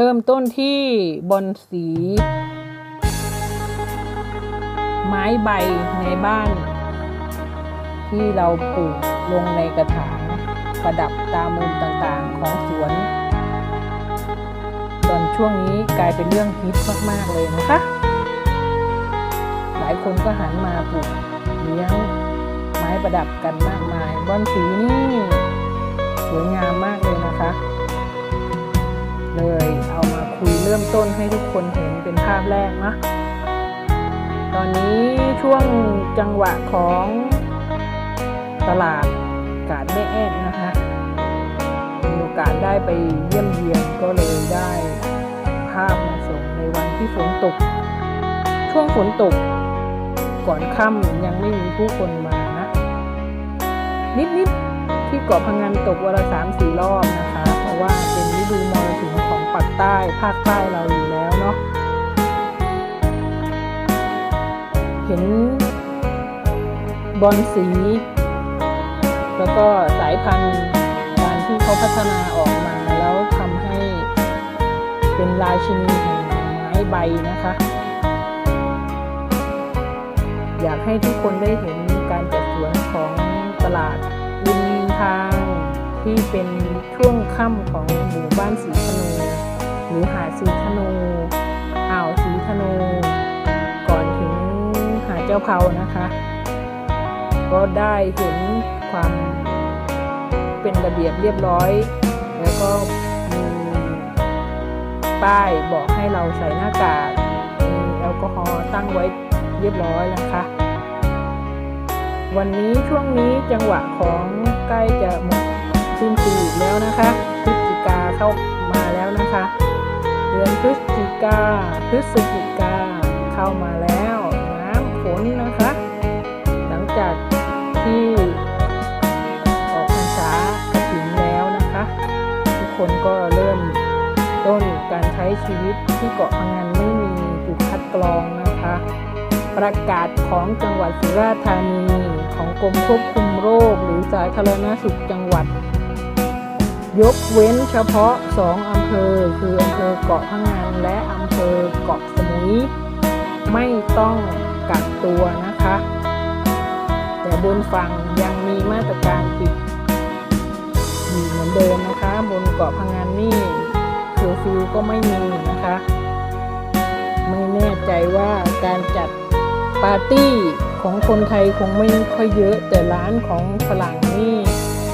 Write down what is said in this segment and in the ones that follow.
เริ่มต้นที่บอนสี ไม้ใบในบ้าน ที่เราปลูกลงในกระถางประดับตามมุมต่างๆของสวน ตอนช่วงนี้กลายเป็นเรื่องฮิตมากๆเลยนะคะ หลายคนก็หันมาปลูกเลี้ยงไม้ประดับกันมากมาย บอนสีนี่สวยงามมากเลยนะคะ เลย เอามาคุยเริ่มต้นให้ทุกคนเห็นเป็นภาพแรกนะตอนนี้ช่วงจังหวะของตลาดกาดแม่แอดนะคะมีโอกาสได้ไปเยี่ยมเยียนก็เลยได้ภาพมาส่งในวันที่ฝนตก ช่วงฝนตก ก่อนค่ำยังไม่มีผู้คนมานะนิดๆที่ เกาะพังงานตกวันละสามสี่รอบนะคะ เพราะว่าเป็นฤดูมรสุมของปักใต้ภาคใต้เราอยู่แล้วเนาะเห็นบอลสี แล้วก็สายพันธุ์การที่เขาพัฒนาออกมาแล้วทำให้เป็นราชินีแห่งไม้ใบนะคะ อยากให้ทุกคนได้เห็นการจัดสวนของตลาด ทางที่เป็นช่วงค่ำของหมู่บ้านสีธนูหรือหาดสีธนูอ่าวสีธนูก่อนถึงหาดเจ้าเผานะคะ ก็ได้เห็นความเป็นระเบียบเรียบร้อย แล้วก็มีป้ายบอกให้เราใส่หน้ากากมีแอลกอฮอล์ตั้งไว้เรียบร้อยนะคะ วันนี้ช่วงนี้จังหวะของใกล้จะหมดสิ้นปีแล้วนะคะพฤศจิกาเข้ามาแล้วนะคะ เดือนพฤศจิกาพฤศจิกาเข้ามาแล้วน้ำฝนนะคะ หลังจากที่ออกพรรษากระถิ่นแล้วนะคะ ทุกคนก็เริ่มต้นการใช้ชีวิตที่เกาะพังงานไม่มีจุดคัดกรองนะคะ ประกาศของจังหวัดสุราษฎร์ธานีของกรมควบคุมโรคหรือสาธารณสุขจังหวัด ยกเว้นเฉพาะ 2 อำเภอ คืออำเภอเกาะพังงานและอำเภอเกาะสมุย ไม่ต้องกักตัวนะคะ แต่บนฝั่งยังมีมาตรการปิดอยู่เหมือนเดิมนะคะ บนเกาะพังงานนี่เคอร์ฟิวก็ไม่มีนะคะ ไม่แน่ใจว่าการจัด ปาร์ตี้ของคนไทยคงไม่ค่อยเยอะ แต่ร้านของฝรั่งนี่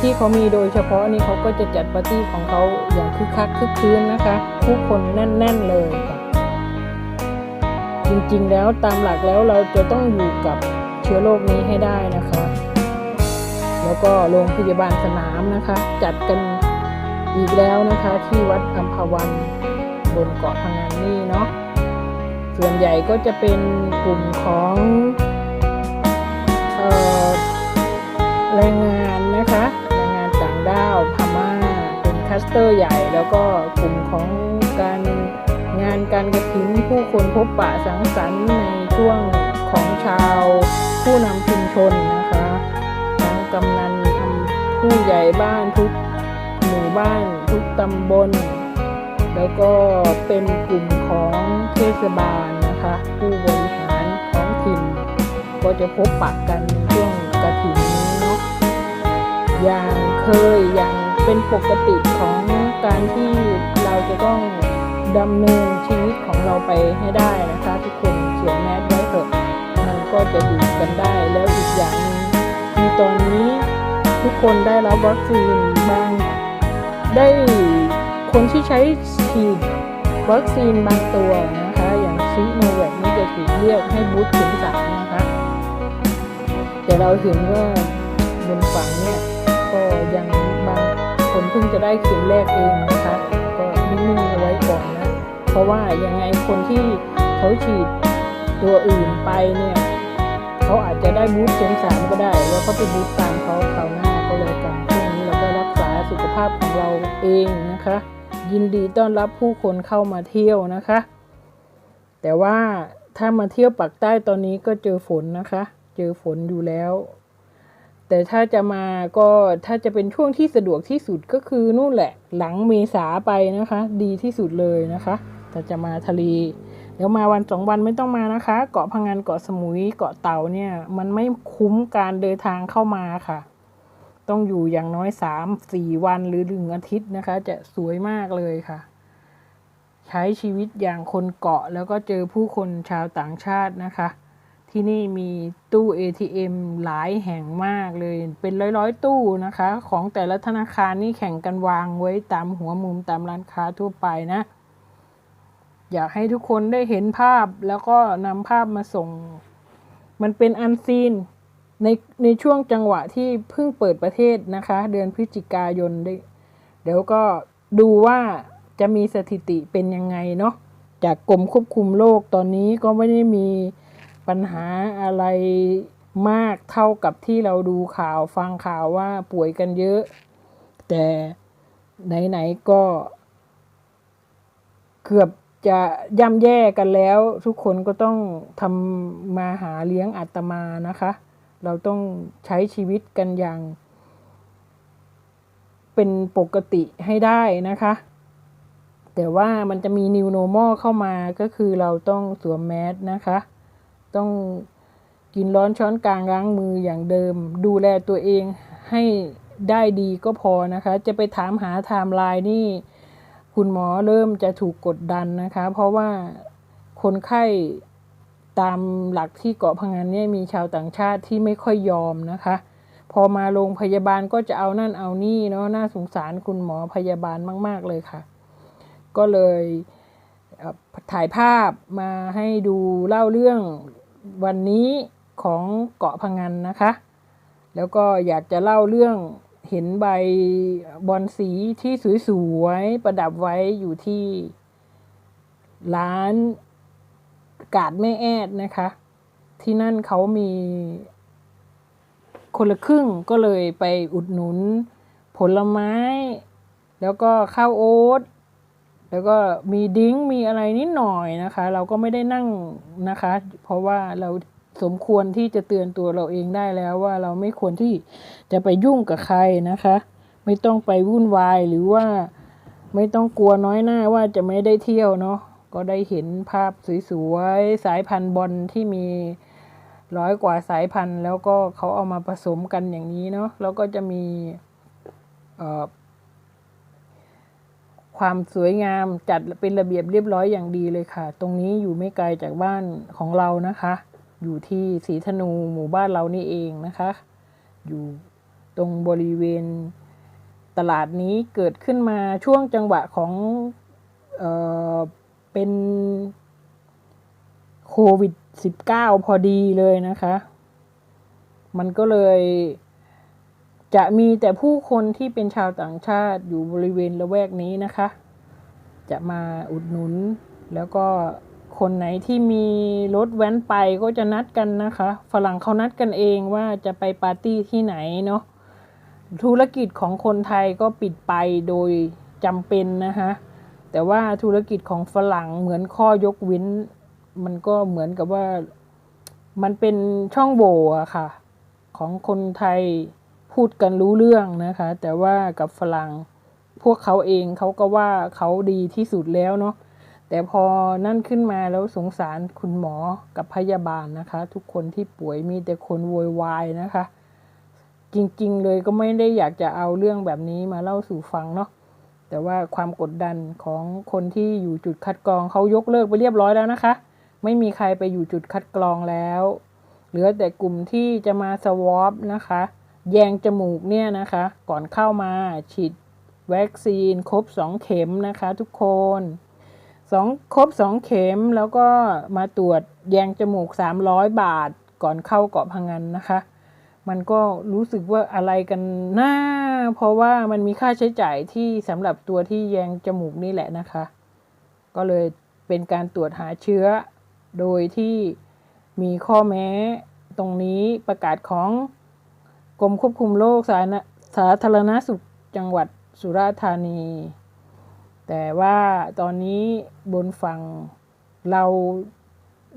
ที่เขามีโดยเฉพาะนี่เขาก็จะจัดปาร์ตี้ของเขาอย่างคึกคักคึกคืนนะคะผู้คนแน่น ๆเลยค่ะจริงๆแล้วตามหลักแล้วเราจะต้องอยู่กับเชื้อโรคนี้ให้ได้นะคะ แล้วก็โรงพยาบาลสนามนะคะ จัดกันอีกแล้วนะคะที่วัดอัมพวันบนเกาะพังงานนี่เนาะ ส่วนใหญ่ก็จะเป็นกลุ่มของออแรงงานนะคะแรงงานต่างด้าวพม่าเป็นคัสเตอร์ใหญ่ แล้วก็กลุ่มของการงานการกระถิ่นผู้คนพบปะสังสรรค์ในช่วงของชาวผู้นำชุมชนนะคะทั้งกำนันผู้ใหญ่บ้านทุกหมู่บ้านทุกตำบล แล้วก็เป็นกลุ่มของเทศบาลนะคะ ผู้บริหารท้องถิ่น ก็จะพบปะกันในช่วงกระถิ่นนี้เนาะอย่างเคยอย่างเป็นปกติของการที่เราจะต้องดำเนินชีวิตของเราไปให้ได้นะคะทุกคนสวมแมสไว้เถอะมันก็จะอยู่กันได้แล้วอีกอย่างหนึงคือตอนนี้ทุกคนได้รับวัคซีนบางได้ คนที่ใช้ฉีดวัคซีนบางตัวนะคะอย่างซีโนแวคนี่จะถูกเรียกให้บูสต์เข็มสามนะคะแต่เราเห็นว่าบนฝั่งเนี่ยก็ยังบางคนเพิ่งจะได้เข็มแรกเองนะคะก็นิ่งๆเอาไว้ก่อนนะเพราะว่ายังไงคนที่เขาฉีดตัวอื่นไปเนี่ยเขาอาจจะได้บูสต์เข็มสามก็ได้แล้วเขาไปบูสต์ตามเขาคราวหน้าก็เลยกันช่วงนี้เราก็รักษาสุขภาพของเราเองนะคะ ยินดีต้อนรับผู้คนเข้ามาเที่ยวนะคะ แต่ว่าถ้ามาเที่ยวปักใต้ตอนนี้ก็เจอฝนนะคะ เจอฝนอยู่แล้ว แต่ถ้าจะมาก็ถ้าจะเป็นช่วงที่สะดวกที่สุดก็คือนู่นแหละ หลังเมษาไปนะคะ ดีที่สุดเลยนะคะถ้าจะมาทะเลเดี๋ยวมาวันสองวันไม่ต้องมานะคะ เกาะพังงานเกาะสมุยเกาะเต่าเนี่ย มันไม่คุ้มการเดินทางเข้ามาค่ะ ต้องอยู่อย่างน้อยสามสี่วันหรือหนึ่งอาทิตย์นะคะ จะสวยมากเลยค่ะ ใช้ชีวิตอย่างคนเกาะแล้วก็เจอผู้คนชาวต่างชาตินะคะ ที่นี่มีตู้ ATM หลายแห่งมากเลย เป็นร้อยๆ ตู้นะคะ ของแต่ละธนาคารนี่แข่งกันวางไว้ตามหัวมุมตามร้านค้าทั่วไปนะ อยากให้ทุกคนได้เห็นภาพแล้วก็นำภาพมาส่ง มันเป็นอันซีน ในในช่วงจังหวะที่เพิ่งเปิดประเทศนะคะ เดือนพฤศจิกายนได้เดี๋ยวก็ดูว่าจะมีสถิติเป็นยังไงเนาะจากกรมควบคุมโรคตอนนี้ก็ไม่ได้มีปัญหาอะไรมากเท่ากับที่เราดูข่าวฟังข่าวว่าป่วยกันเยอะ แต่ไหนๆก็เกือบจะย่ำแย่กันแล้ว ทุกคนก็ต้องทำมาหาเลี้ยงอาตมานะคะ เราต้องใช้ชีวิตกันอย่าง เป็นปกติให้ได้นะคะ แต่ว่ามันจะมี new normal เข้ามาก็คือเราต้องสวมแมสนะคะ ต้องกินร้อนช้อนกลางล้างมืออย่างเดิม ดูแลตัวเองให้ได้ดีก็พอนะคะ จะไปถามหาไทม์ไลน์นี่ คุณหมอเริ่มจะถูกกดดันนะคะ เพราะว่าคนไข้ ตามหลักที่เกาะพังงานเนี่ยมีชาวต่างชาติที่ไม่ค่อยยอมนะคะ พอมาโรงพยาบาลก็จะเอานั่นเอานี่เนาะน่าสงสารคุณหมอพยาบาลมาก ๆ เลยค่ะ ก็เลยถ่ายภาพมาให้ดูเล่าเรื่องวันนี้ของเกาะพังงานนะคะ แล้วก็อยากจะเล่าเรื่องเห็นใบบอลสีที่สวยๆประดับไว้อยู่ที่ร้าน กาดแม่แอดนะคะ ที่นั่นเขามีคนละครึ่งก็เลยไปอุดหนุนผลไม้ แล้วก็ข้าวโอ๊ตแล้วก็มีดิ้งมีอะไรนิดหน่อยนะคะ เราก็ไม่ได้นั่งนะคะ เพราะว่าเราสมควรที่จะเตือนตัวเราเองได้แล้วว่าเราไม่ควรที่จะไปยุ่งกับใครนะคะ ไม่ต้องไปวุ่นวายหรือว่าไม่ต้องกลัวน้อยหน้าว่าจะไม่ได้เที่ยวเนาะ ก็ได้เห็นภาพสวยๆ สายพันธุ์บอลที่มีร้อยกว่าสายพันธุ์ แล้วก็เขาเอามาผสมกันอย่างนี้เนาะแล้วก็จะมีความสวยงามจัดเป็นระเบียบเรียบร้อยอย่างดีเลยค่ะ ตรงนี้อยู่ไม่ไกลจากบ้านของเรานะคะ อยู่ที่ศรีธนูหมู่บ้านเรานี่เองนะคะ อยู่ตรงบริเวณตลาดนี้เกิดขึ้นมาช่วงจังหวะของ เป็นโควิด -19 พอดีเลยนะคะ มันก็เลยจะมีแต่ผู้คนที่เป็นชาวต่างชาติอยู่บริเวณละแวกนี้นะคะ จะมาอุดหนุน แล้วก็คนไหนที่มีรถแว้นไปก็จะนัดกันนะคะ ฝรั่งเขานัดกันเองว่าจะไปปาร์ตี้ที่ไหนเนาะธุรกิจของคนไทยก็ปิดไปโดยจำเป็นนะคะ แต่ว่าธุรกิจของฝรั่งเหมือนข้อยกว้นมันก็เหมือนกับว่ามันเป็นช่องโหว่อะค่ะ ของคนไทยพูดกันรู้เรื่องนะคะ แต่ว่ากับฝรั่งพวกเขาเองเขาก็ว่าเขาดีที่สุดแล้วเนาะแต่พอนั่นขึ้นมาแล้วสงสารคุณหมอกับพยาบาลนะคะ ทุกคนที่ป่วยมีแต่คนโวยวายนะคะ จริงๆเลยก็ไม่ได้อยากจะเอาเรื่องแบบนี้มาเล่าสู่ฟังเนาะ แต่ว่าความกดดันของคนที่อยู่จุดคัดกรองเขายกเลิกไปเรียบร้อยแล้วนะคะ ไม่มีใครไปอยู่จุดคัดกรองแล้ว เหลือแต่กลุ่มที่จะมาสวอปนะคะ แยงจมูกเนี่ยนะคะ ก่อนเข้ามาฉีดวัคซีนครบ 2 เข็มนะคะทุกคนสองครบ 2 เข็มแล้วก็มาตรวจแยงจมูก 300 บาทก่อนเข้าเกาะพังงานนะคะ มันก็รู้สึกว่าอะไรกันหน้า เพราะว่ามันมีค่าใช้จ่ายที่สำหรับตัวที่แยงจมูกนี่แหละนะคะ ก็เลยเป็นการตรวจหาเชื้อ โดยที่มีข้อแม้ตรงนี้ประกาศของกรมควบคุมโรคสาธารณสาธารณสุขจังหวัดสุราษฎร์ธานี แต่ว่าตอนนี้บนฝั่งเรา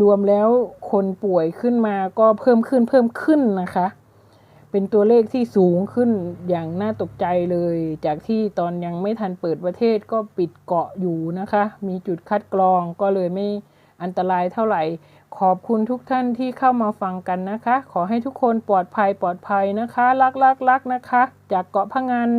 รวมแล้วคนป่วยขึ้นมาก็เพิ่มขึ้นเพิ่มขึ้นนะคะ เป็นตัวเลขที่สูงขึ้นอย่างน่าตกใจเลย จากที่ตอนยังไม่ทันเปิดประเทศก็ปิดเกาะอยู่นะคะ มีจุดคัดกรองก็เลยไม่อันตรายเท่าไหร่ ขอบคุณทุกท่านที่เข้ามาฟังกันนะคะ ขอให้ทุกคนปลอดภัยปลอดภัยนะคะ รักรักรักนะคะ จากเกาะพะงัน